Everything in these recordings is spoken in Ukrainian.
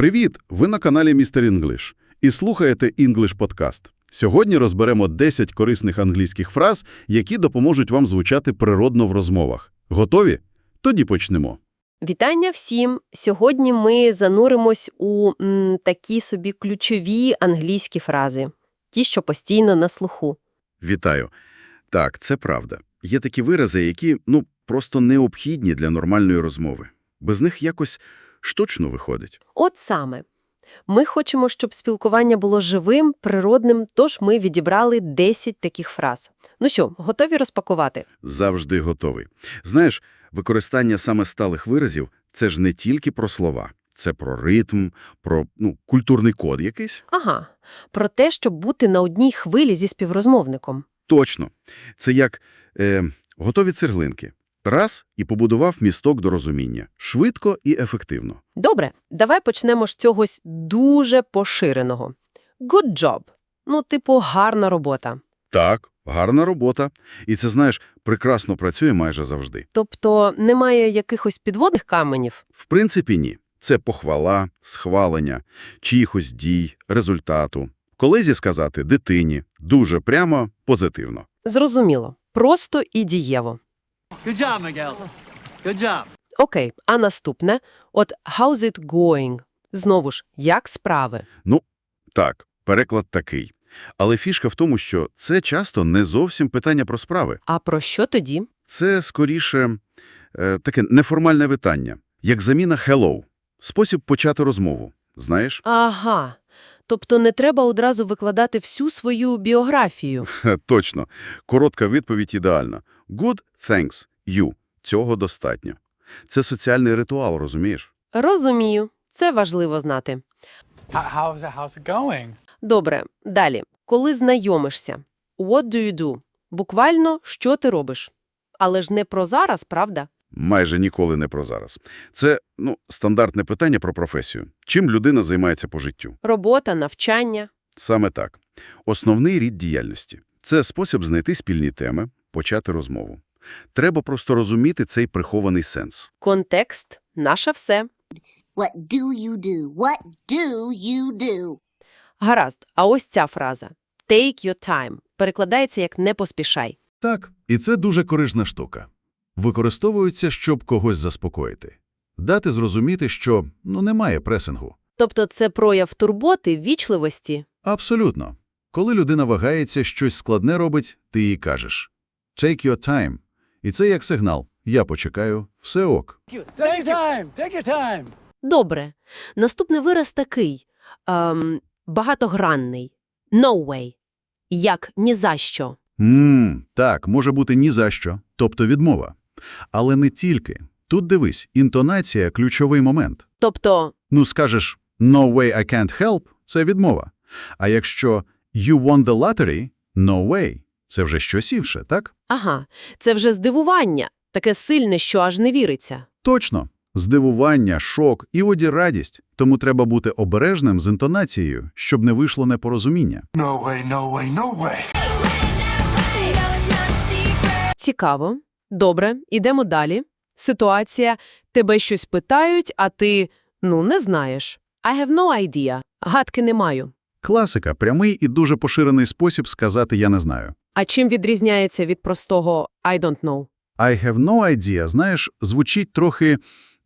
Привіт! Ви на каналі Містер Інглиш і слухаєте English Podcast. Сьогодні розберемо 10 корисних англійських фраз, які допоможуть вам звучати природно в розмовах. Готові? Тоді почнемо. Вітання всім! Сьогодні ми зануримось у м, такі собі ключові англійські фрази, ті, що постійно на слуху. Вітаю. Так, це правда. Є такі вирази, які, ну, просто необхідні для нормальної розмови. Без них якось штучно виходить. От саме. Ми хочемо, щоб спілкування було живим, природним, тож ми відібрали 10 таких фраз. Ну що, готові розпакувати? Завжди готовий. Знаєш, використання саме сталих виразів – це ж не тільки про слова. Це про ритм, про ну, культурний код якийсь. Ага, про те, щоб бути на одній хвилі зі співрозмовником. Точно. Це як е, готові цеглинки. Раз – і побудував місток до розуміння. Швидко і ефективно. Добре, давай почнемо з цьогось дуже поширеного. Good job. Ну, типу, гарна робота. Так, гарна робота. І це, знаєш, прекрасно працює майже завжди. Тобто немає якихось підводних каменів? В принципі, ні. Це похвала, схвалення, чиїхось дій, результату. Колезі сказати дитині дуже прямо, позитивно. Зрозуміло. Просто і дієво. Good job, Miguel. Good job. Окей, а наступне? От how's it going? Знову ж, як справи? Ну, так, переклад такий. Але фішка в тому, що це часто не зовсім питання про справи. А про що тоді? Це, скоріше, е, таке неформальне вітання, як заміна «hello». Спосіб почати розмову. Знаєш? Ага. Тобто не треба одразу викладати всю свою біографію. Точно. Коротка відповідь ідеальна. Good, thanks, you. Цього достатньо. Це соціальний ритуал, розумієш? Розумію. Це важливо знати. How's, it, how's it going? Добре, далі. Коли знайомишся. What do you do? Буквально, що ти робиш? Але ж не про зараз, правда? Майже ніколи не про зараз. Це, ну, стандартне питання про професію. Чим людина займається по життю? Робота, навчання. Саме так. Основний рід діяльності – це спосіб знайти спільні теми, почати розмову. Треба просто розуміти цей прихований сенс. Контекст – наше все. What do you do? What do you do? Гаразд, а ось ця фраза «take your time» перекладається як «не поспішай». Так, і це дуже корисна штука. Використовується, щоб когось заспокоїти. Дати зрозуміти, що ну немає пресингу. Тобто це прояв турботи, вічливості. Абсолютно. Коли людина вагається, щось складне робить, ти їй кажеш «take your time». І це як сигнал «я почекаю, все ок». Take your time. Take your time. Добре. Наступний вираз такий ем, багатогранний. No way. Як ні за що. Ммм, так, може бути ні за що, тобто відмова. Але не тільки. Тут дивись, інтонація – ключовий момент. Тобто, Ну, скажеш «no way I can't help» – це відмова. А якщо «you won the lottery» – «no way» – це вже щось інше, так? ага, це вже здивування, таке сильне, що аж не віриться. Точно. Здивування, шок і воді радість. Тому треба бути обережним з інтонацією, щоб не вийшло непорозуміння. No way, no way, no way. Цікаво. Добре, ідемо далі. Ситуація. Тебе щось питають, а ти, ну, не знаєш. I have no idea. Гадки не маю. Класика – прямий і дуже поширений спосіб сказати «я не знаю». А чим відрізняється від простого I don't know? «I have no idea», знаєш, звучить трохи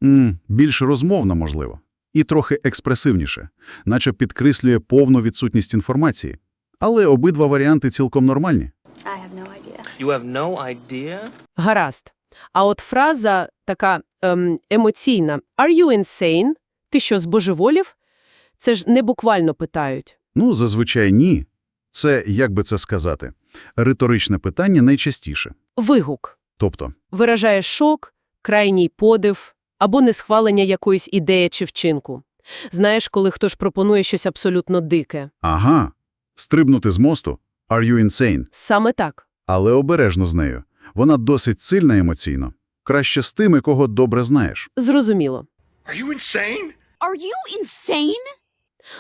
м, більш розмовно, можливо. І трохи експресивніше, наче підкреслює повну відсутність інформації. Але обидва варіанти цілком нормальні. I have no idea. You have no idea? Гаразд. А от фраза така ем, емоційна «Are you insane?» Ти що, збожеволів? Це ж не буквально питають. Ну, зазвичай ні. Це, як би це сказати, риторичне питання найчастіше. Вигук. Тобто, Виражає шок, крайній подив або несхвалення якоїсь ідеї чи вчинку. Знаєш, коли хтось пропонує щось абсолютно дике. ага, стрибнути з мосту – «Are you insane?» Саме так. Але обережно з нею. Вона досить сильна емоційно. Краще з тими, кого добре знаєш. Зрозуміло. Are you insane? Are you insane?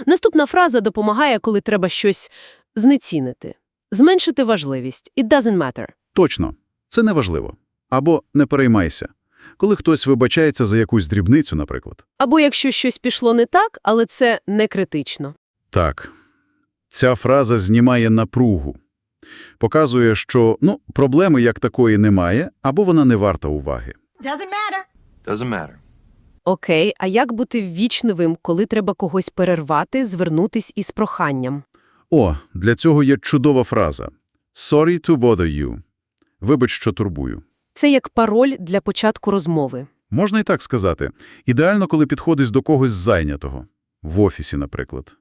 Наступна фраза допомагає, коли треба щось знецінити. Зменшити важливість. It doesn't matter. Точно. Це неважливо. Або не переймайся. коли хтось вибачається за якусь дрібницю, наприклад. Або якщо щось пішло не так, але це не критично. Так. Ця фраза знімає напругу. Показує, що, ну, проблеми як такої немає, або вона не варта уваги. Doesn't matter. Doesn't matter. Окей, а як бути ввічливим, коли треба когось перервати, звернутись із проханням? О, для цього є чудова фраза. Sorry to bother you. Вибач, що турбую. Це як пароль для початку розмови. Можна і так сказати. Ідеально, коли підходиш до когось зайнятого. В офісі, наприклад.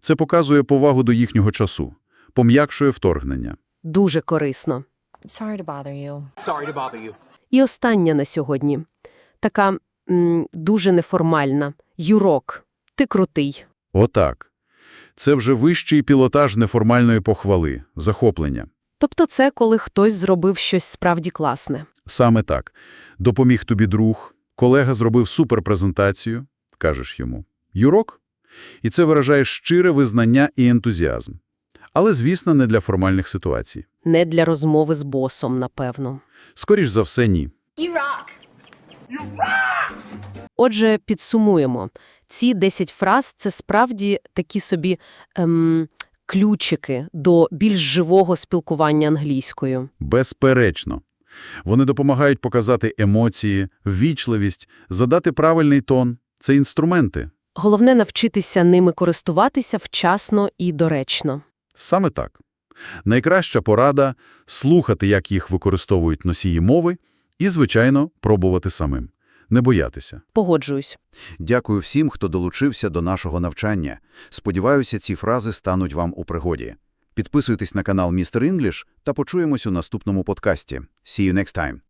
Це показує повагу до їхнього часу. Пом'якшує вторгнення. Дуже корисно. Sorry to bother you. Sorry to bother you. І остання на сьогодні. Така м, дуже неформальна. Юрок. Ти крутий. Отак. Це вже вищий пілотаж неформальної похвали, захоплення. Тобто це коли хтось зробив щось справді класне. Саме так. Допоміг тобі друг, колега зробив суперпрезентацію, кажеш йому. Юрок? І це виражає щире визнання і ентузіазм. Але, звісно, не для формальних ситуацій. Не для розмови з босом, напевно. Скоріш за все, ні. You rock. Отже, підсумуємо. Ці 10 фраз – це справді такі собі ем, ключики до більш живого спілкування англійською. Безперечно. Вони допомагають показати емоції, ввічливість, задати правильний тон. Це інструменти. Головне – навчитися ними користуватися вчасно і доречно. Саме так. Найкраща порада – слухати, як їх використовують носії мови, і, звичайно, пробувати самим. Не боятися. Погоджуюсь. Дякую всім, хто долучився до нашого навчання. Сподіваюся, ці фрази стануть вам у пригоді. Підписуйтесь на канал Містер Інгліш та почуємось у наступному подкасті. See you next time.